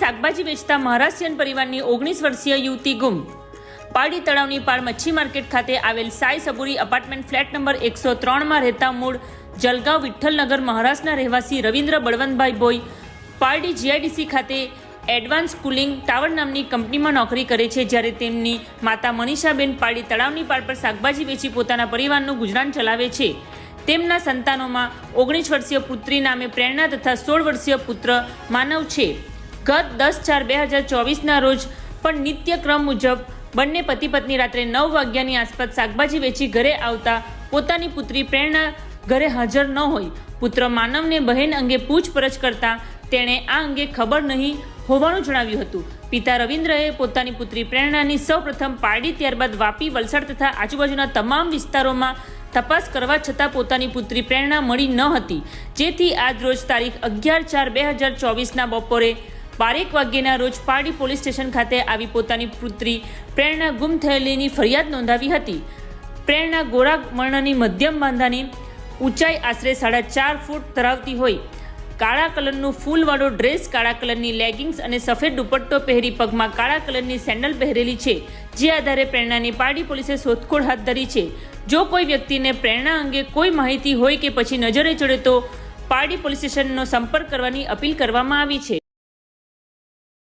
શાકભાજી વેચતા મહારાષ્ટ્રીયન પરિવારની ઓગણીસ વર્ષીય યુવતી ગુમ. પારડી તળાવની પાળ મચ્છી માર્કેટ ખાતે આવેલ Sai Saburi apartment flat number એકસો ત્રણમાં રહેતા મૂળ જલગાંવ વિઠ્ઠલનગર મહારાષ્ટ્રના રહેવાસી રવિન્દ્ર બળવંતભાઈ બોય પારડી જીઆઈડીસી ખાતે એડવાન્સ કુલિંગ ટાવર નામની કંપનીમાં નોકરી કરે છે, જ્યારે તેમની માતા મનીષાબેન પારડી તળાવની પાળ પર શાકભાજી વેચી પોતાના પરિવારનું ગુજરાન ચલાવે છે. તેમના સંતાનોમાં ઓગણીસ વર્ષીય પુત્રી નામે પ્રેરણા તથા સોળ વર્ષીય પુત્ર માનવ છે. ગત દસ ચાર બે હજાર ચોવીસના રોજ પણ નિત્યક્રમ મુજબ બંને પતિ પત્ની રાત્રે નવ વાગ્યાની આસપાસ શાકભાજી વેચી ઘરે આવતા પોતાની પુત્રી પ્રેરણા ઘરે હાજર ન હોય. પુત્ર માનવને બહેન અંગે પૂછપરછ કરતા તેણે આ અંગે ખબર નહીં હોવાનું જણાવ્યું હતું. પિતા રવિન્દ્રએ પોતાની પુત્રી પ્રેરણાની સૌપ્રથમ પારડી ત્યારબાદ વાપી, વલસાડ તથા આજુબાજુના તમામ વિસ્તારોમાં તપાસ કરવા છતાં પોતાની પુત્રી પ્રેરણા મળી ન હતી. જેથી આજ રોજ તારીખ અગિયાર ચાર બે હજાર ચોવીસના બપોરે બારેક વાગ્યેના રોજ પારડી પોલીસ સ્ટેશન ખાતે આવી પોતાની પુત્રી પ્રેરણા ગુમ થયેલીની ફરિયાદ નોંધાવી હતી. પ્રેરણા ગોરા વર્ણની મધ્યમ બાંધાની ઊંચાઈ આશરે સાડા ચાર ફૂટ ધરાવતી હોય. કાળા કલરનું ફૂલવાળો ડ્રેસ, કાળા કલરની લેગિંગ્સ અને સફેદ દુપટ્ટો પહેરી પગમાં કાળા કલરની સેન્ડલ પહેરેલી છે, જે આધારે પ્રેરણાની પારડી પોલીસે શોધખોળ હાથ ધરી છે. જો કોઈ વ્યક્તિને પ્રેરણા અંગે કોઈ માહિતી હોય કે પછી નજરે ચડે તો પારડી પોલીસ સ્ટેશનનો સંપર્ક કરવાની અપીલ કરવામાં આવી છે.